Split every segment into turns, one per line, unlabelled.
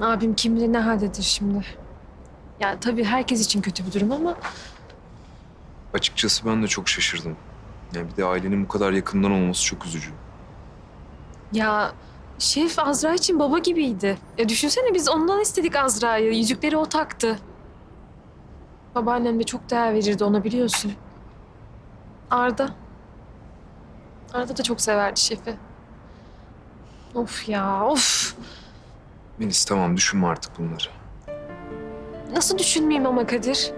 Abim kim bilir ne haldedir şimdi. Ya tabii herkes için kötü bir durum ama
Açıkçası ben de çok şaşırdım. Yani bir de ailenin bu kadar yakından olması çok üzücü.
ya Şerif Azra için baba gibiydi. E düşünsene biz ondan istedik Azra'yı. Yüzükleri o taktı. Babaannem de çok değer verirdi ona biliyorsun. Arda. Arda da çok severdi Şef'i. Of ya of.
Melis tamam düşünme artık bunları.
Nasıl düşünmeyeyim ama Kadir?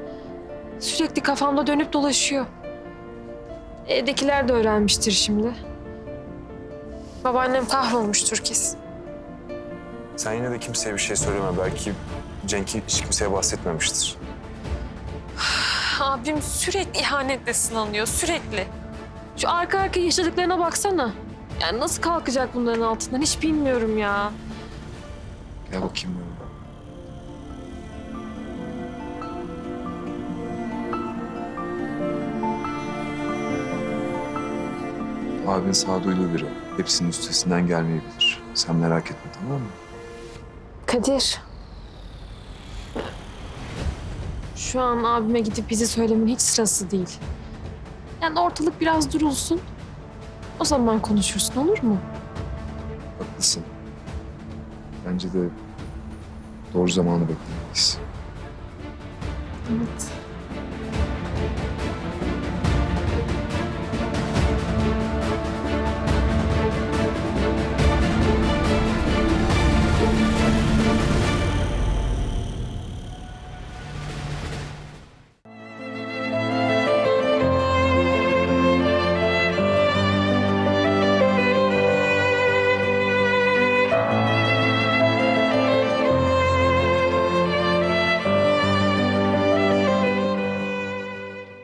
Sürekli kafamda dönüp dolaşıyor. Evdekiler de öğrenmiştir şimdi. Babaannem kahrolmuştur kesin.
Sen yine de kimseye bir şey söyleme. Belki Cenk hiç kimseye bahsetmemiştir.
Abim sürekli ihanetle sınanıyor, sürekli. Şu arka arkaya yaşadıklarına baksana. Yani nasıl kalkacak bunların altından hiç bilmiyorum ya.
Gel bakayım böyle. Abin sağduyulu biri. Hepsinin üstesinden gelmeyebilir. Sen merak etme tamam mı?
Kadir. Şu an abime gidip bizi söylemenin hiç sırası değil. Yani ortalık biraz durulsun. O zaman konuşursun olur mu?
Haklısın. Bence de doğru zamanı beklemeliyiz.
Evet.